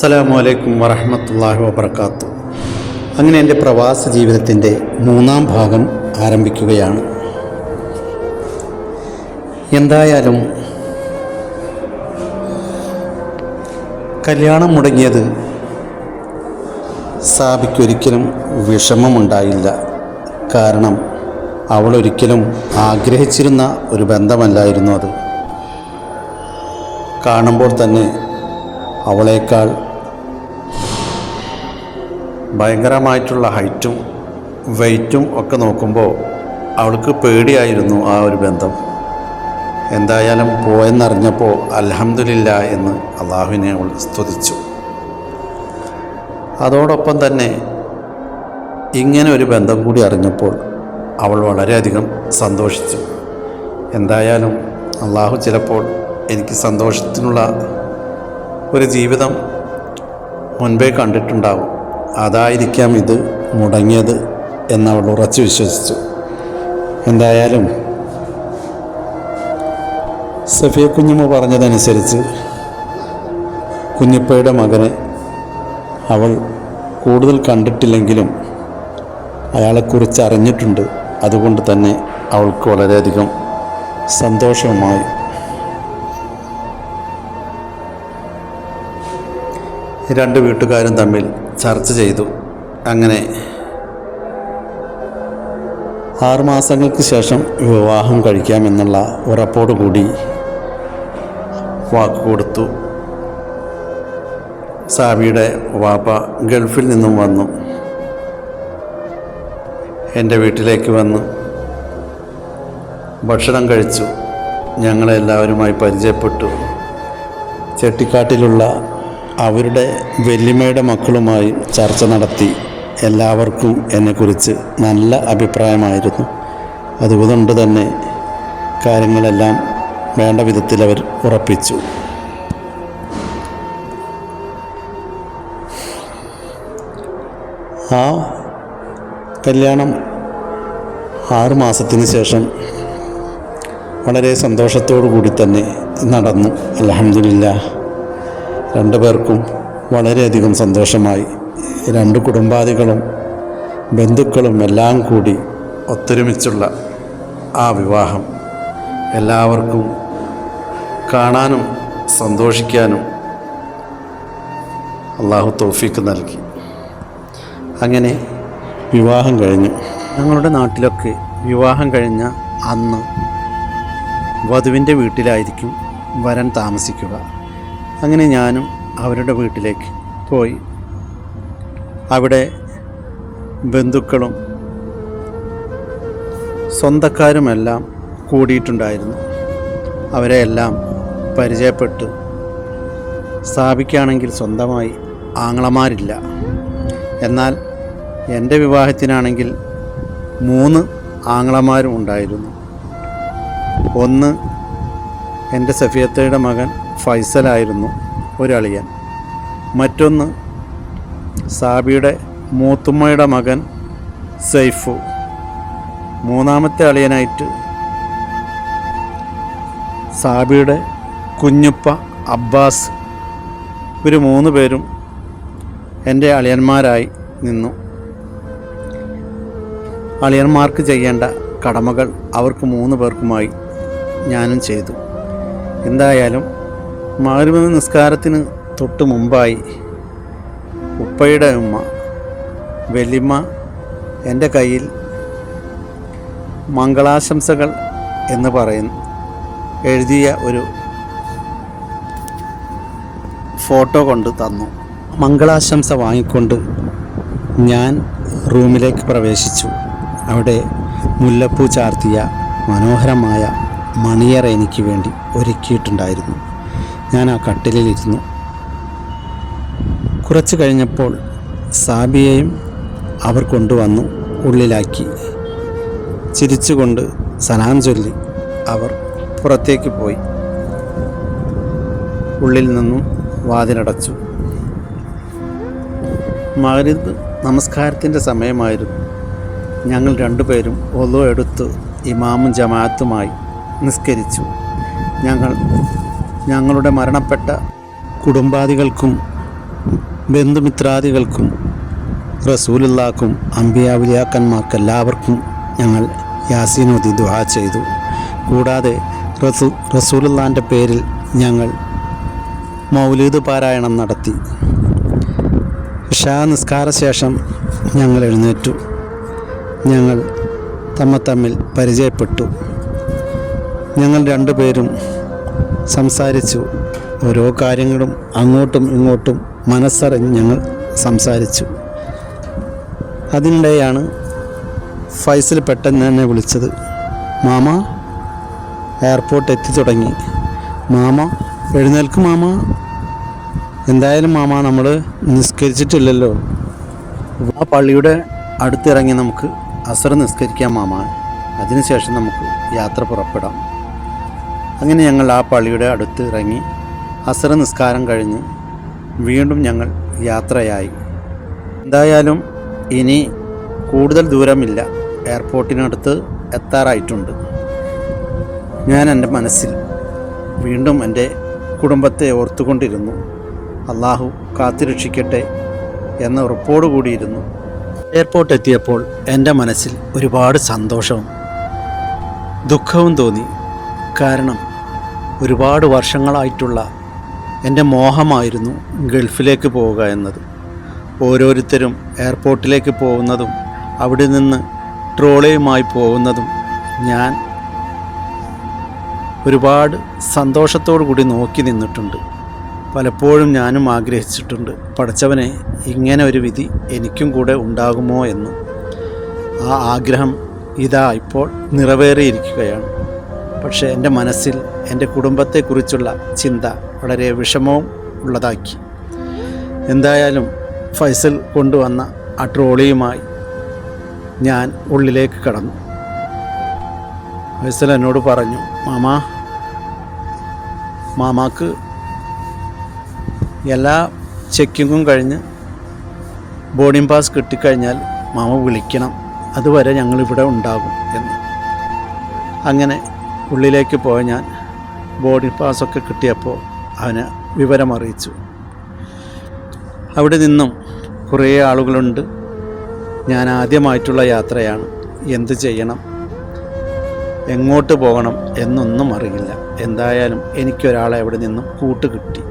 അസ്സലാമു അലൈക്കും വറഹമത്തല്ലാഹി വബർക്കാത്തു അങ്ങനെ എന്റെ പ്രവാസ ജീവിതത്തിന്റെ മൂന്നാം ഭാഗം ആരംഭിക്കുകയാണ്. എന്തായാലും കല്യാണം മുടങ്ങിയത് സാബിക്കൊരിക്കലും വിഷമമുണ്ടായില്ല. കാരണം അവളൊരിക്കലും ആഗ്രഹിച്ചിരുന്ന ഒരു ബന്ധമല്ലായിരുന്നു അത്. കാണുമ്പോൾ തന്നെ അവളേക്കാൾ ഭയങ്കരമായിട്ടുള്ള ഹൈറ്റും വെയ്റ്റും ഒക്കെ നോക്കുമ്പോൾ അവൾക്ക് പേടിയായിരുന്നു ആ ഒരു ബന്ധം. എന്തായാലും പോയെന്നറിഞ്ഞപ്പോൾ അലഹമില്ല എന്ന് അള്ളാഹുവിനെ അവൾ സ്തുതിച്ചു. അതോടൊപ്പം തന്നെ ഇങ്ങനെ ഒരു ബന്ധം കൂടി അറിഞ്ഞപ്പോൾ അവൾ വളരെയധികം സന്തോഷിച്ചു. എന്തായാലും അള്ളാഹു ചിലപ്പോൾ എനിക്ക് സന്തോഷത്തിനുള്ള ഒരു ജീവിതം മുൻപേ കണ്ടിട്ടുണ്ടാവും. അതായിരിക്കാം ഇത് മുടങ്ങിയത് എന്നവൾ ഉറച്ചു വിശ്വസിച്ചു. എന്തായാലും സഫിയ കുഞ്ഞുമ്മ പറഞ്ഞതനുസരിച്ച് കുഞ്ഞിപ്പയുടെ മകനെ അവൾ കൂടുതൽ കണ്ടിട്ടില്ലെങ്കിലും അയാളെക്കുറിച്ച് അറിഞ്ഞിട്ടുണ്ട് അതുകൊണ്ട് തന്നെ അവൾക്ക് വളരെയധികം സന്തോഷവുമായി. രണ്ട് വീട്ടുകാരും തമ്മിൽ ചർച്ച ചെയ്തു. അങ്ങനെ ആറുമാസങ്ങൾക്ക് ശേഷം വിവാഹം കഴിക്കാമെന്നുള്ള ഉറപ്പോടുകൂടി വാക്ക് കൊടുത്തു. സാബിയുടെ വാപ്പ ഗൾഫിൽ നിന്നും വന്നു. എന്റെ വീട്ടിലേക്ക് വന്ന്. ഭക്ഷണം കഴിച്ചു. ഞങ്ങളെല്ലാവരുമായി പരിചയപ്പെട്ടു. ചെട്ടിക്കാട്ടിലുള്ള അവരുടെ വല്യമ്മയുടെ മക്കളുമായി ചർച്ച നടത്തി എല്ലാവർക്കും എന്നെക്കുറിച്ച് നല്ല അഭിപ്രായമായിരുന്നു. അതുകൊണ്ട് തന്നെ കാര്യങ്ങളെല്ലാം വേണ്ട വിധത്തിൽ അവർ ഉറപ്പിച്ചു. ആ കല്യാണം ആറ് മാസത്തിന് ശേഷം വളരെ സന്തോഷത്തോടു കൂടി തന്നെ നടന്നു. അലഹമില്ല രണ്ടു പേർക്കും വളരെയധികം സന്തോഷമായി. രണ്ട് കുടുംബാദികളും ബന്ധുക്കളും എല്ലാം കൂടി ഒത്തൊരുമിച്ചുള്ള ആ വിവാഹം എല്ലാവർക്കും കാണാനും സന്തോഷിക്കാനും അള്ളാഹു തോഫീക്ക് നൽകി. അങ്ങനെ വിവാഹം കഴിഞ്ഞു. ഞങ്ങളുടെ നാട്ടിലൊക്കെ വിവാഹം കഴിഞ്ഞ അന്ന് വധുവിന്റെ വീട്ടിലായിരിക്കും വരൻ താമസിക്കുക. അങ്ങനെ ഞാനും അവരുടെ വീട്ടിലേക്ക് പോയി. അവിടെ ബന്ധുക്കളും സ്വന്തക്കാരുമെല്ലാം കൂടിയിട്ടുണ്ടായിരുന്നു. അവരെ എല്ലാം പരിചയപ്പെട്ടു. സ്ഥാപിക്കുകയാണെങ്കിൽ സ്വന്തമായി ആങ്ങളമാരില്ല. എന്നാൽ എന്റെ വിവാഹത്തിനാണെങ്കിൽ മൂന്ന് ആങ്ങളമാരും ഉണ്ടായിരുന്നു. ഒന്ന് എന്റെ സഫിയത്തയുടെ മകൻ ഫൈസലായിരുന്നു ഒരളിയൻ. മറ്റൊന്ന് സാബിയുടെ മൂത്തുമ്മയുടെ മകൻ സൈഫു മൂന്നാമത്തെ അളിയനായിട്ട് സാബിയുടെ കുഞ്ഞുപ്പ അബ്ബാസ്. ഇവർ മൂന്ന് പേരും എന്റെ അളിയന്മാരായി നിന്നു. അളിയന്മാർക്ക് ചെയ്യേണ്ട കടമകൾ അവർക്ക് മൂന്ന് പേർക്കുമായി ഞാനും ചെയ്തു. എന്തായാലും മാരുമ നിസ്കാരത്തിന് തൊട്ട് മുമ്പായി ഉപ്പയുടെ ഉമ്മ വെല്ലിമ്മ എന്റെ കയ്യിൽ മംഗളാശംസകൾ എന്ന് പറയുന്നു എഴുതിയ ഒരു ഫോട്ടോ കൊണ്ട് തന്നു. മംഗളാശംസ വാങ്ങിക്കൊണ്ട് ഞാൻ റൂമിലേക്ക് പ്രവേശിച്ചു. അവിടെ മുല്ലപ്പൂ ചാർത്തിയ മനോഹരമായ മണിയറ എനിക്ക് വേണ്ടി ഒരുക്കിയിട്ടുണ്ടായിരുന്നു. ഞാൻ ആ കട്ടിലിലിരുന്നു. കുറച്ച് കഴിഞ്ഞപ്പോൾ സാബിയെയും അവർ കൊണ്ടുവന്നു ഉള്ളിലാക്കി. ചിരിച്ചുകൊണ്ട് സലാം ചൊല്ലി അവർ പുറത്തേക്ക് പോയി. ഉള്ളിൽ നിന്നും വാതിലടച്ചു. മകരുത് നമസ്കാരത്തിന്റെ സമയമായിരുന്നു. ഞങ്ങൾ രണ്ടുപേരും ഒതു എടുത്ത് ഇമാമും ജമാഅത്തുമായി നിസ്കരിച്ചു. ഞങ്ങൾ ഞങ്ങളുടെ മരണപ്പെട്ട കുടുംബാദികൾക്കും ബന്ധുമിത്രാദികൾക്കും റസൂലുള്ളാക്കും അമ്പിയാവിലിയാക്കന്മാർക്ക് എല്ലാവർക്കും ഞങ്ങൾ യാസീനോദി ദുഹ ചെയ്തു. കൂടാതെ റസൂ റസൂലുള്ളാന്റെ പേരിൽ ഞങ്ങൾ മൗലീദ് പാരായണം നടത്തി. ഷാ നിസ്കാര ശേഷം ഞങ്ങൾ എഴുന്നേറ്റു. ഞങ്ങൾ തമ്മ തമ്മിൽ പരിചയപ്പെട്ടു. ഞങ്ങൾ രണ്ടുപേരും സംസാരിച്ചു. ഓരോ കാര്യങ്ങളും അങ്ങോട്ടും ഇങ്ങോട്ടും മനസ്സറിഞ്ഞ് ഞങ്ങൾ സംസാരിച്ചു. അതിനിടെയാണ് ഫൈസിൽ പെട്ടെന്ന് എന്നെ വിളിച്ചത്. മാമ എയർപോർട്ട് എത്തി തുടങ്ങി. മാമ എഴുന്നേൽക്ക് മാമ. എന്തായാലും മാമ നമ്മൾ നിസ്കരിച്ചിട്ടില്ലല്ലോ. ആ പള്ളിയുടെ അടുത്തിറങ്ങി നമുക്ക് അസർ നിസ്കരിക്കാം മാമ. അതിനുശേഷം നമുക്ക് യാത്ര പുറപ്പെടാം. അങ്ങനെ ഞങ്ങൾ ആ പള്ളിയുടെ അടുത്ത് ഇറങ്ങി അസർ നിസ്കാരം കഴിഞ്ഞ് വീണ്ടും ഞങ്ങൾ യാത്രയായി. എന്തായാലും ഇനി കൂടുതൽ ദൂരമില്ല. എയർപോർട്ടിനടുത്ത് എത്താറായിട്ടുണ്ട്. ഞാൻ എന്റെ മനസ്സിൽ വീണ്ടും എന്റെ കുടുംബത്തെ ഓർത്തുകൊണ്ടിരുന്നു. അള്ളാഹു കാത്തുരക്ഷിക്കട്ടെ എന്ന ഉറപ്പോടുകൂടിയിരുന്നു എയർപോർട്ട് എത്തിയപ്പോൾ എന്റെ മനസ്സിൽ ഒരുപാട് സന്തോഷവും ദുഃഖവും തോന്നി. കാരണം ഒരുപാട് വർഷങ്ങളായിട്ടുള്ള എന്റെ മോഹമായിരുന്നു ഗൾഫിലേക്ക് പോവുക എന്നത്. ഓരോരുത്തരും എയർപോർട്ടിലേക്ക് പോകുന്നതും അവിടെ നിന്ന് ട്രോളയുമായി പോകുന്നതും ഞാൻ ഒരുപാട് സന്തോഷത്തോടു കൂടി നോക്കി നിന്നിട്ടുണ്ട്. പലപ്പോഴും ഞാനും ആഗ്രഹിച്ചിട്ടുണ്ട് പഠിച്ചവനെ ഇങ്ങനെ ഒരു വിധി എനിക്കും കൂടെ ഉണ്ടാകുമോ എന്ന്. ആ ആഗ്രഹം ഇതാ ഇപ്പോൾ നിറവേറിയിരിക്കുകയാണ്. പക്ഷേ എന്റെ മനസ്സിൽ എന്റെ കുടുംബത്തെക്കുറിച്ചുള്ള ചിന്ത വളരെ വിഷമവും ഉള്ളതാക്കി. എന്തായാലും ഫൈസൽ കൊണ്ടുവന്ന ആ ട്രോളിയുമായി ഞാൻ ഉള്ളിലേക്ക് കടന്നു. ഫൈസൽ എന്നോട് പറഞ്ഞു മാമാ മാമാക്ക് എല്ലാ ചെക്കിങ്ങും കഴിഞ്ഞ് ബോർഡിംഗ് പാസ് കിട്ടിക്കഴിഞ്ഞാൽ മാമ വിളിക്കണം. അതുവരെ ഞങ്ങളിവിടെ ഉണ്ടാകും എന്ന്. അങ്ങനെ ഉള്ളിലേക്ക് പോയ ഞാൻ ബോർഡിംഗ് പാസ്സൊക്കെ കിട്ടിയപ്പോൾ അവന് വിവരമറിയിച്ചു. അവിടെ നിന്നും കുറേ ആളുകളുണ്ട്. ഞാൻ ആദ്യമായിട്ടുള്ള യാത്രയാണ്. എന്ത് ചെയ്യണം? എങ്ങോട്ട് പോകണം എന്നൊന്നും അറിയില്ല. എന്തായാലും എനിക്കൊരാളെ അവിടെ നിന്നും കൂട്ട് കിട്ടി